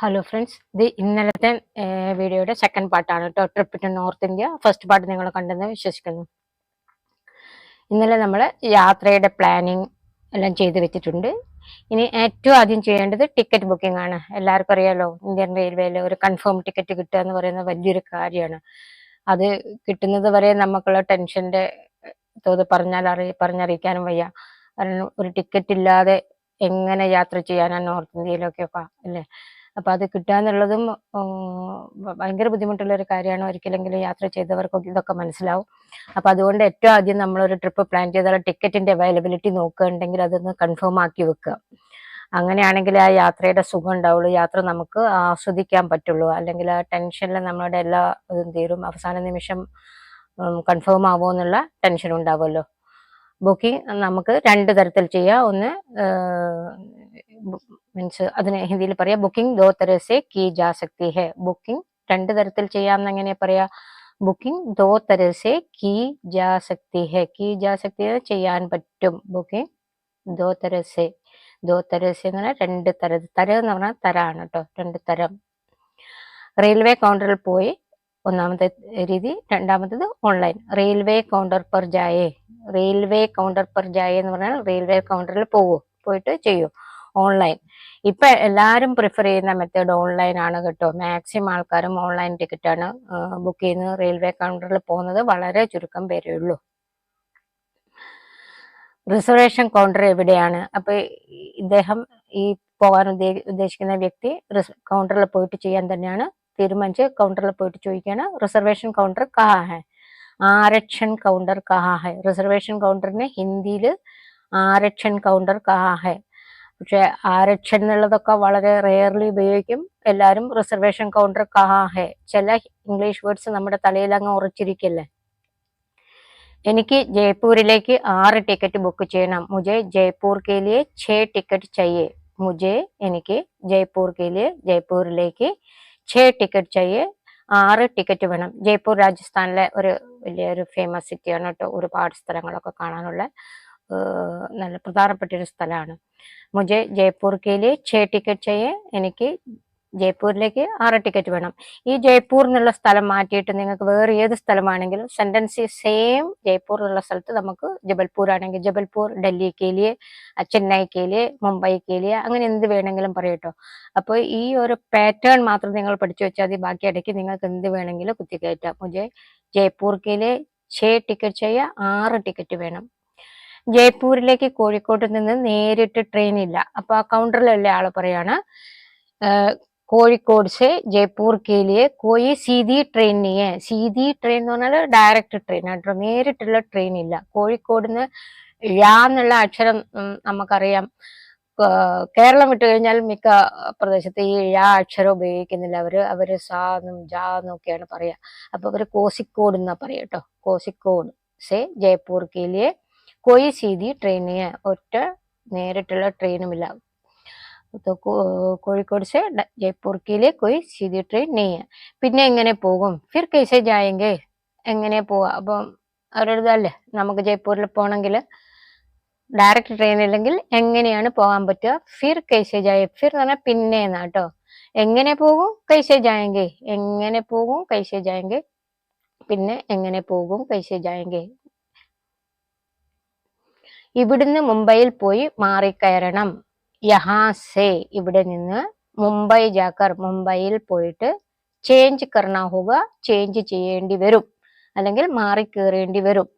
Hello friends ഇത് ഇന്നലത്തെ വീഡിയോയുടെ സെക്കൻഡ് പാർട്ടാണ് കേട്ടോ trip to North India first part നിങ്ങൾ കണ്ടെന്ന് വിശ്വസിക്കുന്നു. ഇന്നലെ നമ്മൾ യാത്രയുടെ പ്ലാനിങ് എല്ലാം ചെയ്ത് വെച്ചിട്ടുണ്ട്. ഇനി ഏറ്റവും ആദ്യം ചെയ്യേണ്ടത് ടിക്കറ്റ് ബുക്കിംഗ് ആണ്. എല്ലാവർക്കും അറിയാലോ ഇന്ത്യൻ റെയിൽവേയിൽ ഒരു കൺഫേം ടിക്കറ്റ് കിട്ടുക എന്ന് പറയുന്നത് വലിയൊരു കാര്യമാണ്. അത് കിട്ടുന്നത് വരെ നമുക്കുള്ള ടെൻഷന്റെ തോത് പറഞ്ഞാൽ അറി പറഞ്ഞറിയിക്കാനും വയ്യ. കാരണം ഒരു ടിക്കറ്റ് ഇല്ലാതെ എങ്ങനെ യാത്ര ചെയ്യാനാണ് നോർത്ത് ഇന്ത്യയിലൊക്കെ അല്ലേ? അപ്പൊ അത് ഭ- ഭയങ്കര ബുദ്ധിമുട്ടുള്ള ഒരു കാര്യമാണ് ഒരിക്കലെങ്കിലും യാത്ര ചെയ്തവർക്ക് ഇതൊക്കെ മനസ്സിലാവും. അപ്പൊ അതുകൊണ്ട് ഏറ്റവും ആദ്യം നമ്മൾ ഒരു ട്രിപ്പ് പ്ലാൻ ചെയ്താൽ ടിക്കറ്റിന്റെ അവൈലബിലിറ്റി നോക്കുകയുണ്ടെങ്കിൽ അതൊന്ന് കൺഫേം ആക്കി വെക്കുക. അങ്ങനെയാണെങ്കിൽ ആ യാത്രയുടെ സുഖം ഉണ്ടാവുള്ളൂ. യാത്ര നമുക്ക് ആസ്വദിക്കാൻ പറ്റുള്ളൂ. അല്ലെങ്കിൽ ആ ടെൻഷനിൽ നമ്മളുടെ എല്ലാ ഇതും തീരും. അവസാന നിമിഷം കൺഫേം ആവുമോ എന്നുള്ള ടെൻഷൻ ഉണ്ടാവുമല്ലോ. ബുക്കിംഗ് നമുക്ക് രണ്ട് തരത്തിൽ ചെയ്യാം. ഒന്ന് മീൻസ് അതിന് ഹിന്ദിയിൽ പറയാം ബുക്കിംഗ് ദോ തരസെ കി ജാ സക്തി ഹെ. ബുക്കിംഗ് രണ്ട് തരത്തിൽ ചെയ്യാമെന്ന് എങ്ങനെ പറയാ? ബുക്കിംഗ് ദോ തരസെ കി ജാ സക്തി ഹെ. കി ജാ സക്തി ചെയ്യാൻ പറ്റും. ബുക്കിംഗ് ദോ തരസെ. ദോ തരസെ എന്ന് പറഞ്ഞാൽ രണ്ട് തര തര എന്ന് പറഞ്ഞാൽ തരാണ് കേട്ടോ രണ്ട് തരം. റെയിൽവേ കൗണ്ടറിൽ പോയി ഒന്നാമത്തെ രീതി രണ്ടാമത്തത് ഓൺലൈൻ റെയിൽവേ കൗണ്ടർ പെർ ജായേ റെയിൽവേ കൗണ്ടർ പെർ ജായേ എന്ന് പറഞ്ഞാൽ റെയിൽവേ കൗണ്ടറിൽ പോകൂ പോയിട്ട് ചെയ്യൂ. ഓൺലൈൻ ഇപ്പൊ എല്ലാരും പ്രിഫർ ചെയ്യുന്ന മെത്തേഡ് ഓൺലൈൻ ആണ് കേട്ടോ. മാക്സിമം ആൾക്കാരും ഓൺലൈൻ ടിക്കറ്റ് ആണ് ബുക്ക് ചെയ്യുന്നത്. റെയിൽവേ കൗണ്ടറിൽ പോകുന്നത് വളരെ ചുരുക്കം പേരേ ഉള്ളൂ. റിസർവേഷൻ കൗണ്ടർ എവിടെയാണ്? അപ്പൊ ഇദ്ദേഹം ഈ പോകാൻ ഉദ്ദേശിക്കുന്ന വ്യക്തി കൗണ്ടറിൽ പോയിട്ട് ചെയ്യാൻ തന്നെയാണ്. തീരുമാനിച്ച് കൗണ്ടറിൽ പോയിട്ട് ചോദിക്കുകയാണ് റിസർവേഷൻ കൗണ്ടർ കഹാ ഹെ ആരക്ഷൻ കൗണ്ടർ കഹാ ഹെ റിസർവേഷൻ കൗണ്ടറിന് ഹിന്ദിയിൽ ആരക്ഷൻ കൗണ്ടർ കഹാ ഹെ പക്ഷെ ആരക്ഷൻ എന്നുള്ളതൊക്കെ വളരെ റെയർലി ഉപയോഗിക്കും. എല്ലാവരും റിസർവേഷൻ കൗണ്ടർ കഹാഹെ ചില ഇംഗ്ലീഷ് വേർഡ്സ് നമ്മുടെ തലയിൽ അങ്ങ് ഉറച്ചിരിക്കില്ലേ? എനിക്ക് ജയ്പൂരിലേക്ക് ആറ് ടിക്കറ്റ് ബുക്ക് ചെയ്യണം. മുജെ ജയ്പൂർ കെ ഛേ ടിക്കറ്റ് ചെയ്യേ. മുജെ എനിക്ക് ജയ്പൂർ കെ ജയ്പൂരിലേക്ക് ഛേ ടിക്കറ്റ് ചെയ്യേ. ആറ് ടിക്കറ്റ് വേണം. ജയ്പൂർ രാജസ്ഥാനിലെ ഒരു വലിയൊരു ഫേമസ് സിറ്റിയാണ് കേട്ടോ. ഒരുപാട് സ്ഥലങ്ങളൊക്കെ കാണാനുള്ള നല്ല പ്രധാനപ്പെട്ട ഒരു സ്ഥലമാണ്. മുജെ ജയ്പൂർ കെയിൽ ഛേ ടിക്കറ്റ് ചെയ്യേ എനിക്ക് ജയ്പൂരിലേക്ക് ആറ് ടിക്കറ്റ് വേണം. ഈ ജയ്പൂർ എന്നുള്ള സ്ഥലം മാറ്റിയിട്ട് നിങ്ങൾക്ക് വേറെ ഏത് സ്ഥലമാണെങ്കിലും സെന്റൻസ് സെയിം ജയ്പൂർ എന്നുള്ള സ്ഥലത്ത് നമുക്ക് ജബൽപൂർ ആണെങ്കിൽ ജബൽപൂർ ഡൽഹിക്കേൽ മുംബൈ മുംബൈക്കേൽ അങ്ങനെ എന്ത് വേണമെങ്കിലും പറയട്ടോ അപ്പോൾ ഈ ഒരു പാറ്റേൺ മാത്രം നിങ്ങൾ പഠിച്ചു വെച്ചാൽ മതി. ബാക്കി ഇടയ്ക്ക് നിങ്ങൾക്ക് എന്ത് വേണമെങ്കിലും കുത്തിക്കയറ്റാം മുജെ ജയ്പൂർക്കേൽ ഛേ ടിക്കറ്റ് ചെയ്യുക ആറ് ടിക്കറ്റ് വേണം. ജയ്പൂരിലേക്ക് കോഴിക്കോട്ട് നിന്ന് നേരിട്ട് ട്രെയിൻ ഇല്ല. അപ്പൊ ആ കൗണ്ടറിലുള്ള ആൾ പറയാണ്. കോഴിക്കോട് സെ ജയ്പൂർ കേലിയെ കോയി സീതി ട്രെയിൻ നീയെ സീതി ട്രെയിൻ എന്ന് പറഞ്ഞാൽ ഡയറക്റ്റ് ട്രെയിൻ ആട്ടോ നേരിട്ടുള്ള ട്രെയിൻ ഇല്ല. കോഴിക്കോട് നിന്ന് എന്നുള്ള അക്ഷരം നമുക്കറിയാം. കേരളം വിട്ടു കഴിഞ്ഞാൽ മിക്ക പ്രദേശത്ത് ഈ ഴാ അക്ഷരം ഉപയോഗിക്കുന്നില്ല. അവർ അവർ സാന്നും ജാന്നും ജാ എന്നും ഒക്കെയാണ് പറയുക അപ്പൊ അവർ കോസിക്കോട് എന്നാ പറയാട്ടോ കോസിക്കോട് സെ ജയ്പൂർ കേലിയെ કોઈ સીધી ട്രെയിന് ഒറ്റ നേരിട്ടുള്ള ട്രെയിനുമില്ല તો കോഴിക്കോട് സെ ജയ്പൂർക്കിലെ കൊയ് ചെയ്തി ട്രെയിൻ નહીં പിന്നെ എങ്ങനെ പോകും? ഫിർ കൈസെ ജായെങ്കിൽ എങ്ങനെ പോവാ? അപ്പം അവരെഴുതല്ലേ നമുക്ക് ജയ്പൂരിൽ പോകണമെങ്കിൽ ഡയറക്റ്റ് ട്രെയിൻ ഇല്ലെങ്കിൽ എങ്ങനെയാണ് പോകാൻ പറ്റുക? ഫിർ കൈസെ ജായ ഫിർ എന്ന് പറഞ്ഞാൽ പിന്നെ എന്നാട്ടോ എങ്ങനെ പോകും? കൈസെ ജായെങ്കിൽ എങ്ങനെ പോകും? കൈസെ ജായെങ്കിൽ പിന്നെ എങ്ങനെ പോകും? കൈസെ ജായെങ്കിൽ ഇവിടുന്ന് മുംബൈയിൽ പോയി മാറിക്കയറണം. യഹാസെ ഇവിടെ നിന്ന് മുംബൈ ജാക്കർ മുംബൈയിൽ പോയിട്ട് ചേഞ്ച് കർണാഹുക ഹോക ചേഞ്ച് ചെയ്യേണ്ടി വരും. അല്ലെങ്കിൽ മാറി കയറേണ്ടി വരും.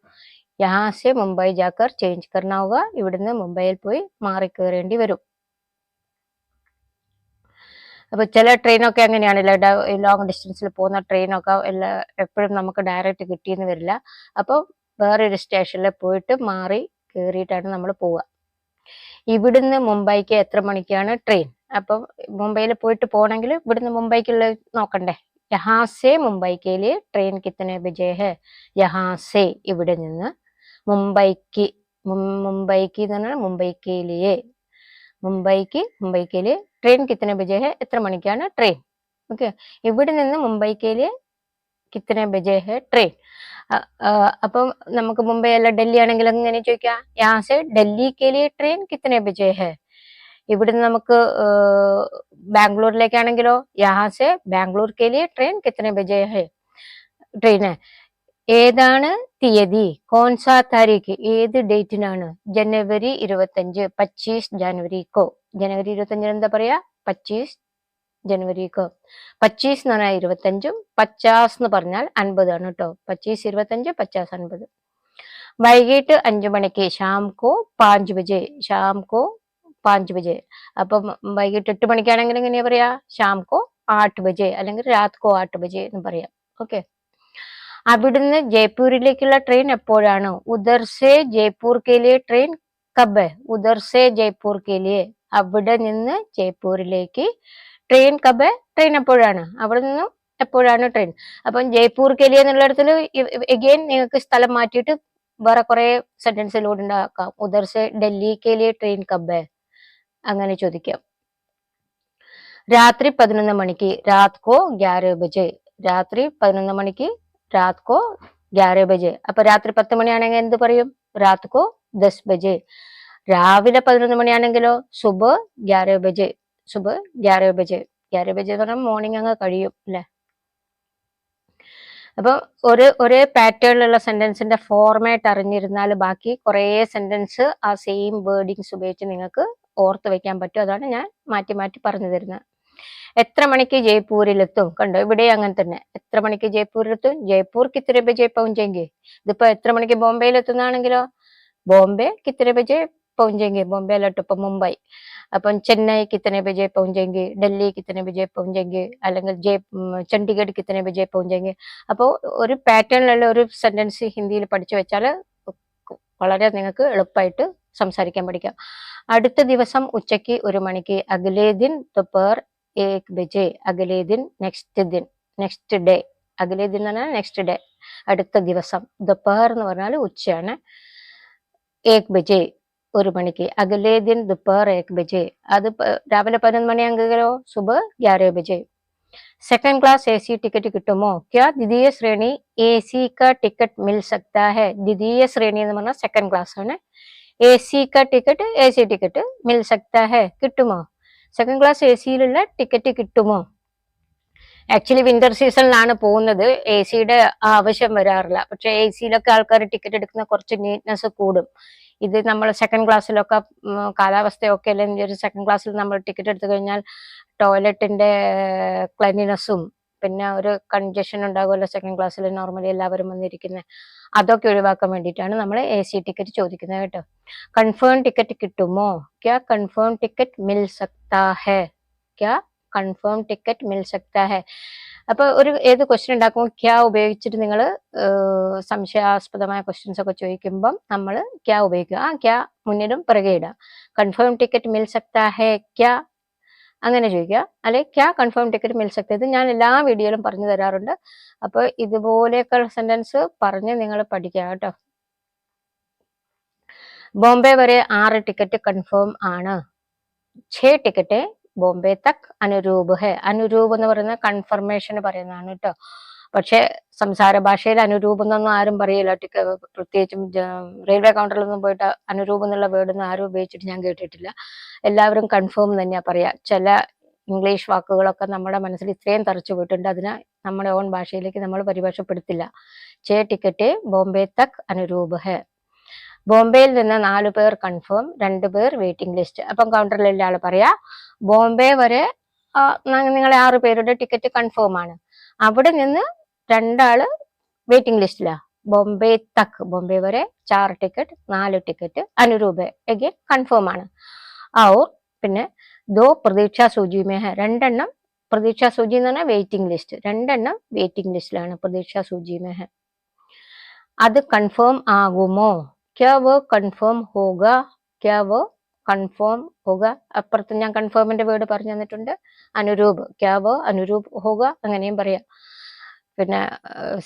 യഹാസെ മുംബൈ ജാക്കർ ചേഞ്ച് കർണാഹുക ഹോക ഇവിടുന്ന് മുംബൈയിൽ പോയി മാറി കയറേണ്ടി വരും. അപ്പൊ ചില ട്രെയിനൊക്കെ അങ്ങനെയാണല്ലോ ലോങ് ഡിസ്റ്റൻസിൽ പോകുന്ന ട്രെയിനൊക്കെ എല്ലാ എപ്പോഴും നമുക്ക് ഡയറക്റ്റ് കിട്ടിയെന്ന് വരില്ല. അപ്പോൾ വേറൊരു സ്റ്റേഷനിൽ പോയിട്ട് മാറി കയറിയിട്ടാണ് നമ്മൾ പോവുക. ഇവിടുന്ന് മുംബൈക്ക് എത്ര മണിക്കാണ് ട്രെയിൻ അപ്പം മുംബൈയിൽ പോയിട്ട് പോകണമെങ്കിൽ ഇവിടുന്ന് മുംബൈക്കുള്ള നോക്കണ്ടേ? യഹാസെ മുംബൈക്ക് ട്രെയിൻ കിത്തനെ ബജേ ഹെ. യഹാസെ ഇവിടെ നിന്ന് മുംബൈക്ക് മുംബൈക്ക് എന്ന് പറഞ്ഞാൽ മുംബൈക്ക് ലിയെ മുംബൈക്ക് മുംബൈക്ക് ട്രെയിൻ കിത്തനെ ബജേ ഹെ എത്ര മണിക്കാണ് ട്രെയിൻ ഓക്കെ ഇവിടെ നിന്ന് മുംബൈക്ക് ലിയെ കിത്തനെ ബജേ ഹെ ട്രെയിൻ അപ്പം നമുക്ക് മുംബൈ അല്ല ഡൽഹി ആണെങ്കിൽ എങ്ങനെ ചോദിക്കാം? യാസ് ഡൽഹി കെ ലിയെ ട്രെയിൻ കിത്തനെ ബജേ ഹെ. ഇവിടുന്ന് നമുക്ക് ബാംഗ്ലൂരിലേക്കാണെങ്കിലോ? യാസ് ബാംഗ്ലൂർ കെ ലിയെ ട്രെയിൻ കിത്തനെ ബജേ ഹെ. ട്രെയിൻ ഏതാണ് തീയതി? കോൺസാ താരീഖ്. ഏത് ഡേറ്റിനാണ്? ജനുവരി ഇരുപത്തഞ്ച് പച്ചീസ് ജനുവരിക്കോ ജനുവരി ഇരുപത്തഞ്ചിന് എന്താ പറയാ? പച്ചീസ് ജനുവരിക്കോ പച്ചീസ് എന്ന് പറഞ്ഞാൽ ഇരുപത്തഞ്ചും പച്ചാസ് എന്ന് പറഞ്ഞാൽ അൻപതാണ് കേട്ടോ. പച്ചീസ് ഇരുപത്തഞ്ച് പച്ചാസ് അൻപത്. വൈകിട്ട് അഞ്ചു മണിക്ക് ഷാം കോ പാഞ്ച് ബജെ ഷാം കോ പാഞ്ച് ബജെ. അപ്പം വൈകിട്ട് എട്ട് മണിക്കാണെങ്കിൽ എങ്ങനെയാ പറയാ? ഷാം കോ ആട്ട് ബജെ അല്ലെങ്കിൽ രാത് കോ ആട്ട് ബജെ എന്ന് പറയാം. ഓക്കെ. അവിടുന്ന് ജയ്പൂരിലേക്കുള്ള ട്രെയിൻ എപ്പോഴാണ്? ഉദർസേ ജയ്പൂർ കെലിയെ ട്രെയിൻ കബ്. ഉദർസേ ജയ്പൂർ കെ ലിയെ അവിടെ നിന്ന് ജയ്പൂരിലേക്ക് ട്രെയിൻ കബ് ട്രെയിൻ എപ്പോഴാണ്? അവിടെ നിന്നും എപ്പോഴാണ് ട്രെയിൻ അപ്പം ജയ്പൂർ കെലി എന്നുള്ളിടത്തിൽ എഗെയിൻ നിങ്ങൾക്ക് സ്ഥലം മാറ്റിയിട്ട് വേറെ കുറെ സെന്റൻസിലൂടെ ഉണ്ടാക്കാം. ഉദർസെ ഡൽഹി കെലി ട്രെയിൻ കബ്. അങ്ങനെ ചോദിക്കാം. രാത്രി പതിനൊന്ന് മണിക്ക് രാത് കോ ഗ്യാര ബജെ? രാത്രി പതിനൊന്ന് മണിക്ക് രാത് കോ ഗ്യാര ബജെ. അപ്പൊ രാത്രി പത്ത് മണിയാണെങ്കിൽ എന്ത് പറയും? രാത് കോ ദസ് ബജെ. രാവിലെ പതിനൊന്ന് മണിയാണെങ്കിലോ സുബ് ഗ്യാര ബജെ. സുബ് ഗ്യാരോ ബജെ. ഗ്യാരോ ബജെ എന്ന് പറഞ്ഞാൽ മോർണിംഗ് അങ്ങ് കഴിയും അല്ലെ? അപ്പൊ ഒരു ഒരേ പാറ്റേണിലുള്ള സെന്റൻസിന്റെ ഫോർമാറ്റ് അറിഞ്ഞിരുന്നാൽ ബാക്കി കുറേ സെന്റൻസ് ആ സെയിം വേർഡിങ്സ് ഉപയോഗിച്ച് നിങ്ങൾക്ക് ഓർത്ത് വെക്കാൻ പറ്റും. അതാണ് ഞാൻ മാറ്റി മാറ്റി പറഞ്ഞു തരുന്നത് എത്ര മണിക്ക് ജയ്പൂരിലെത്തും കണ്ടോ ഇവിടെ അങ്ങനെ തന്നെ. എത്ര മണിക്ക് ജയ്പൂരിലെത്തും ജയ്പൂർ കിത്തര ബജെ പൗഞ്ചെങ്കിൽ ഇതിപ്പോ എത്ര മണിക്ക് ബോംബെയിൽ എത്തുന്നതാണെങ്കിലോ ബോംബെ കിത്തര ബജെ പൗഞ്ചെങ്കിൽ ബോംബെയിലോട്ട് ഇപ്പൊ മുംബൈ. അപ്പം ചെന്നൈ കിത്തനെ ബജെ പൗഞ്ചെങ്കി ഡൽഹി കിത്തനെ ബജെ പൗഞ്ചെങ്കിൽ അല്ലെങ്കിൽ ജയ് ചണ്ഡീഗഡ് കിത്തനെ ബജെ പൗഞ്ചെങ്കിൽ അപ്പോൾ ഒരു പാറ്റേണിലുള്ള ഒരു സെന്റൻസ് ഹിന്ദിയിൽ പഠിച്ചു വെച്ചാൽ വളരെ നിങ്ങൾക്ക് എളുപ്പമായിട്ട് സംസാരിക്കാൻ പഠിക്കാം. അടുത്ത ദിവസം ഉച്ചയ്ക്ക് ഒരു മണിക്ക് അഗലേ ദിൻ ദോപ്പർ ഏക് ബജെ അഗലേ ദിൻ നെക്സ്റ്റ് ദിൻ നെക്സ്റ്റ് ഡേ അഗലേ ദിൻ എന്ന് പറഞ്ഞാൽ നെക്സ്റ്റ് ഡേ അടുത്ത ദിവസം. ദോപ്പർ എന്ന് പറഞ്ഞാൽ ഉച്ചയാണ് ഏക് ബജെ ഒരു മണിക്ക്. അഗലേ ദിൻ ദുപ്പർ ഏക് ബജെ. അത് രാവിലെ പതിനൊന്ന് മണിയാണെങ്കിലോ സുബ് ഗ്യാരേ ബജെ. Second class A C ticket കിട്ടുമോ? ക്യാ ദ്വിതീയ ശ്രേണി എ സി ക ടിക്കറ്റ് മിൽ സക്താ ഹെ? ദ്വിതീയ ശ്രേണി എന്ന് പറഞ്ഞാൽ സെക്കൻഡ് ക്ലാസ് ആണ്. എ സി ക ടിക്കറ്റ് എ സി ടിക്കറ്റ് മിൽ സക്താ ഹെ? കിട്ടുമോ? സെക്കൻഡ് ക്ലാസ് എ സിയിലുള്ള ടിക്കറ്റ് കിട്ടുമോ? ആക്ച്വലി വിന്റർ സീസണിലാണ് പോകുന്നത്. എ സിയുടെ ആവശ്യം വരാറില്ല. പക്ഷെ എ സിയിലൊക്കെ ആൾക്കാർ ടിക്കറ്റ് എടുക്കുന്ന കുറച്ച് നീറ്റ്നെസ് കൂടും. ഇത് നമ്മൾ സെക്കൻഡ് ക്ലാസ്സിലൊക്കെ കാലാവസ്ഥയൊക്കെ അല്ലെങ്കിൽ ഒരു സെക്കൻഡ് ക്ലാസ്സിൽ നമ്മൾ ടിക്കറ്റ് എടുത്തു കഴിഞ്ഞാൽ ടോയ്ലറ്റിന്റെ ക്ലീനിനെസ്സും പിന്നെ ഒരു കൺജഷൻ ഉണ്ടാകുമല്ലോ സെക്കൻഡ് ക്ലാസ്സിൽ നോർമലി എല്ലാവരും വന്നിരിക്കുന്നത് അതൊക്കെ ഒഴിവാക്കാൻ വേണ്ടിയിട്ടാണ് നമ്മൾ എ സി ടിക്കറ്റ് ചോദിക്കുന്നത് കേട്ടോ. കൺഫേം ടിക്കറ്റ് കിട്ടുമോ? ക്യാ കൺഫേം ടിക്കറ്റ് മിൽ സക്താ ഹെ? ക്യാ കൺഫേം ടിക്കറ്റ് മിൽ സക്താ ഹെ? അപ്പൊ ഒരു ഏത് ക്വസ്റ്റ്യൻ ഉണ്ടാക്കുമ്പോൾ ക്യാ ഉപയോഗിച്ചിട്ട് നിങ്ങൾ സംശയാസ്പദമായ ക്വസ്റ്റ്യൻസ് ഒക്കെ ചോദിക്കുമ്പം നമ്മൾ ക്യാ ഉപയോഗിക്കുക. ആ ക്യാ മുന്നിലും പിറകെ ഇടുക. കൺഫേം ടിക്കറ്റ് മിൽ സക്താ ഹേ ക്യാ? അങ്ങനെ ചോദിക്കുക. അല്ലെ ക്യാ കൺഫേം ടിക്കറ്റ് മിൽ സക്ത ഇത് ഞാൻ എല്ലാ വീഡിയോയിലും പറഞ്ഞു തരാറുണ്ട്. അപ്പൊ ഇതുപോലെയൊക്കെ സെന്റൻസ് പറഞ്ഞ് നിങ്ങൾ പഠിക്കുക കേട്ടോ. ബോംബെ വരെ ആറ് ടിക്കറ്റ് കൺഫേം ആണ്. ഛേ ടിക്കറ്റ് ബോംബെ തക് അനുരൂപ് ഹെ. അനുരൂപ് എന്ന് പറയുന്നത് കൺഫർമേഷൻ പറയുന്നതാണ് കേട്ടോ. പക്ഷെ സംസാര ഭാഷയിൽ അനുരൂപ് എന്നൊന്നും ആരും പറയില്ല. പ്രത്യേകിച്ചും റെയിൽവേ കൗണ്ടറിലൊന്നും പോയിട്ട് അനുരൂപ് എന്നുള്ള വേർഡ് ഒന്നും ആരും ഉപയോഗിച്ചിട്ട് ഞാൻ കേട്ടിട്ടില്ല. എല്ലാവരും കൺഫേം തന്നെയാ പറയാ. ചില ഇംഗ്ലീഷ് വാക്കുകളൊക്കെ നമ്മുടെ മനസ്സിൽ ഇത്രയും തറച്ചു പോയിട്ടുണ്ട്. അതിനെ നമ്മുടെ ഓൺ ഭാഷയിലേക്ക് നമ്മൾ പരിഭാഷപ്പെടുത്തില്ല. ചേ ടിക്കറ്റ് ബോംബെ തക് അനുരൂപ് ഹെ. ബോംബെയിൽ നിന്ന് നാലു പേർ കൺഫേം രണ്ടു പേർ വെയിറ്റിംഗ് ലിസ്റ്റ് അപ്പം കൗണ്ടറിലുള്ള ആൾ പറയാ ബോംബെ വരെ നിങ്ങളെ ആറ് പേരുടെ ടിക്കറ്റ് കൺഫേം ആണ്. അവിടെ നിന്ന് രണ്ടാൾ വെയിറ്റിംഗ് ലിസ്റ്റിലാ ബോംബെ തക്ക് ബോംബെ വരെ ചാർ ടിക്കറ്റ് നാല് ടിക്കറ്റ് അനുരൂപ എഗെയിൻ കൺഫേം ആണ്. ഔർ പിന്നെ ദോ പ്രതീക്ഷാ സൂചി മേഹ രണ്ടെണ്ണം പ്രതീക്ഷാ സൂചി എന്ന് പറഞ്ഞാൽ വെയിറ്റിംഗ് ലിസ്റ്റ് രണ്ടെണ്ണം വെയിറ്റിംഗ് ലിസ്റ്റിലാണ് പ്രതീക്ഷാ സൂചി മേഹ. അത് കൺഫേം ആകുമോ? ക്യാ വോ കൺഫേം ഹോഗ? ക്യാ വോ കൺഫേം ഹുക അപ്പുറത്ത് ഞാൻ കൺഫേമിന്റെ വേർഡ് പറഞ്ഞു തന്നിട്ടുണ്ട്. അനുരൂപ് ക്യാവ് അനുരൂപ് ഹുക അങ്ങനെയും പറയാം. പിന്നെ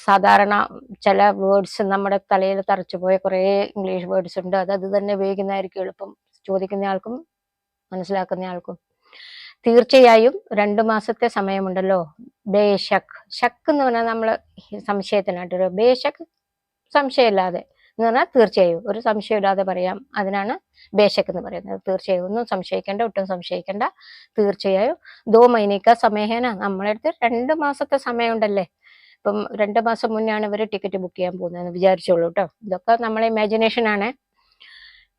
സാധാരണ ചില വേർഡ്സ് നമ്മുടെ തലയിൽ തറച്ചു പോയ കുറേ ഇംഗ്ലീഷ് വേർഡ്സ് ഉണ്ട്. അത് അത് തന്നെ ഉപയോഗിക്കുന്നതായിരിക്കും എളുപ്പം. ചോദിക്കുന്ന ആൾക്കും മനസ്സിലാക്കുന്ന ആൾക്കും. തീർച്ചയായും രണ്ടു മാസത്തെ സമയമുണ്ടല്ലോ. ബേശക് ശക്ക് എന്ന് പറഞ്ഞാൽ നമ്മൾ സംശയത്തിനായിട്ടൊരു ബേശക് സംശയമില്ലാതെ. എന്ന് പറഞ്ഞാൽ തീർച്ചയായും. ഒരു സംശയം ഇടാതെ പറയാം. അതിനാണ് ബേശക് എന്ന് പറയുന്നത്. തീർച്ചയായും ഒന്നും സംശയിക്കേണ്ട ഒട്ടും സംശയിക്കേണ്ട. തീർച്ചയായും. ദോ മൈനിക്ക സമയഹേന നമ്മളെ അടുത്ത് രണ്ട് മാസത്തെ സമയമുണ്ടല്ലേ? ഇപ്പം രണ്ട് മാസം മുന്നെയാണ് ഇവർ ടിക്കറ്റ് ബുക്ക് ചെയ്യാൻ പോകുന്നതെന്ന് വിചാരിച്ചോളൂ കേട്ടോ ഇതൊക്കെ നമ്മളെ ഇമാജിനേഷൻ ആണ്.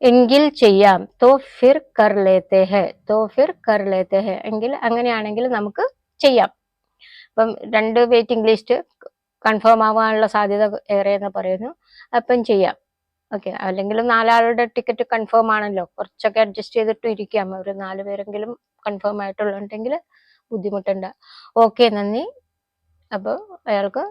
എങ്കിൽ ചെയ്യാം. തോ ഫിർ കർ ലേത്തെ ഹെ. തോ ഫിർ കർ ലേത്തെ ഹെ. എങ്കിൽ അങ്ങനെയാണെങ്കിൽ നമുക്ക് ചെയ്യാം. അപ്പം രണ്ട് വെയിറ്റിംഗ് ലിസ്റ്റ് കൺഫേം ആവാനുള്ള സാധ്യത ഏറെ എന്ന് പറയുന്നു. അപ്പം ചെയ്യാം. ഓക്കെ. അല്ലെങ്കിൽ നാലാളുടെ ടിക്കറ്റ് കൺഫേം ആണല്ലോ. കുറച്ചൊക്കെ അഡ്ജസ്റ്റ് ചെയ്തിട്ട് ഇരിക്കാം. ഒരു നാല് പേരെങ്കിലും കൺഫേം ആയിട്ടുള്ളുണ്ടെങ്കിൽ ബുദ്ധിമുട്ടുണ്ട്. ഓക്കെ നന്ദി. അപ്പോൾ അയാൾക്ക്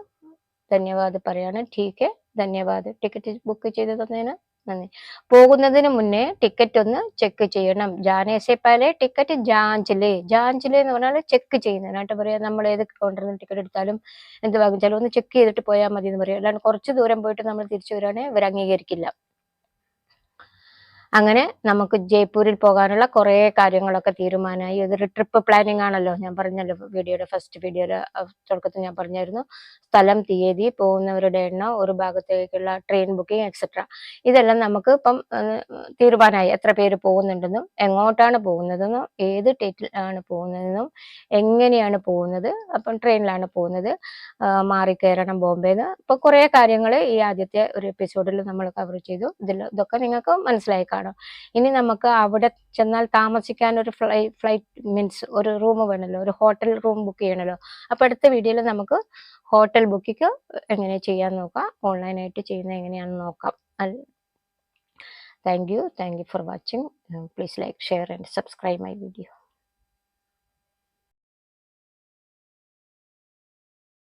ധന്യവാദം പറയാണ്. ടീക്കെ ധന്യവാദം. ടിക്കറ്റ് ബുക്ക് ചെയ്ത് തന്നതിന് നന്ദി. പോകുന്നതിന് മുന്നേ ടിക്കറ്റ് ഒന്ന് ചെക്ക് ചെയ്യണം. ജാനേസെ പാലെ ടിക്കറ്റ് ജാഞ്ചിൽ. ജാഞ്ചിൽ എന്ന് പറഞ്ഞാൽ ചെക്ക് ചെയ്യുന്നതിനായിട്ട് പറയാം നമ്മൾ ഏത് കൗണ്ടറിൽ ടിക്കറ്റ് എടുത്താലും എന്ത് വാങ്ങിച്ചാലും ഒന്ന് ചെക്ക് ചെയ്തിട്ട് പോയാൽ മതി എന്ന് പറയും. അല്ലാണ്ട് കുറച്ച് ദൂരം പോയിട്ട് നമ്മൾ തിരിച്ചു വരികയാണെങ്കിൽ ഇവർ അംഗീകരിക്കില്ല. അങ്ങനെ നമുക്ക് ജയ്പൂരിൽ പോകാനുള്ള കുറേ കാര്യങ്ങളൊക്കെ തീരുമാനമായി. ഇതൊരു ട്രിപ്പ് പ്ലാനിങ് ആണല്ലോ ഞാൻ പറഞ്ഞല്ലോ. വീഡിയോയുടെ ഫസ്റ്റ് വീഡിയോയുടെ തുടക്കത്തിൽ ഞാൻ പറഞ്ഞായിരുന്നു. സ്ഥലം തീയതി പോകുന്നവരുടെ എണ്ണം ഒരു ഭാഗത്തേക്കുള്ള ട്രെയിൻ ബുക്കിംഗ് എക്സെട്ര ഇതെല്ലാം നമുക്ക് ഇപ്പം തീരുമാനമായി. എത്ര പേര് പോകുന്നുണ്ടെന്നും എങ്ങോട്ടാണ് പോകുന്നതെന്നും ഏത് ഡേറ്റിൽ ആണ് പോകുന്നതെന്നും എങ്ങനെയാണ് പോകുന്നത് അപ്പം ട്രെയിനിലാണ് പോകുന്നത്. ആഹ് മാറിക്കയറണം ബോംബെന്ന്. ഇപ്പൊ കുറേ കാര്യങ്ങൾ ഈ ആദ്യത്തെ ഒരു എപ്പിസോഡിൽ നമ്മൾ കവർ ചെയ്തു. ഇതിൽ ഇതൊക്കെ നിങ്ങൾക്ക് മനസ്സിലായി കാണും. ഇനി നമുക്ക് അവിടെ ചെന്നാൽ താമസിക്കാൻ ഒരു ഫ്ലൈ ഫ്ലൈറ്റ് മീൻസ് ഒരു റൂം വേണമല്ലോ ഒരു ഹോട്ടൽ റൂം ബുക്ക് ചെയ്യണമല്ലോ അപ്പൊ അടുത്ത വീഡിയോയിൽ നമുക്ക് ഹോട്ടൽ ബുക്കിംഗ് എങ്ങനെ ചെയ്യാൻ നോക്കാം ഓൺലൈനായിട്ട് ചെയ്യുന്നത് എങ്ങനെയാണെന്ന് നോക്കാം. Thank you thank you for watching. Please like share and subscribe my video.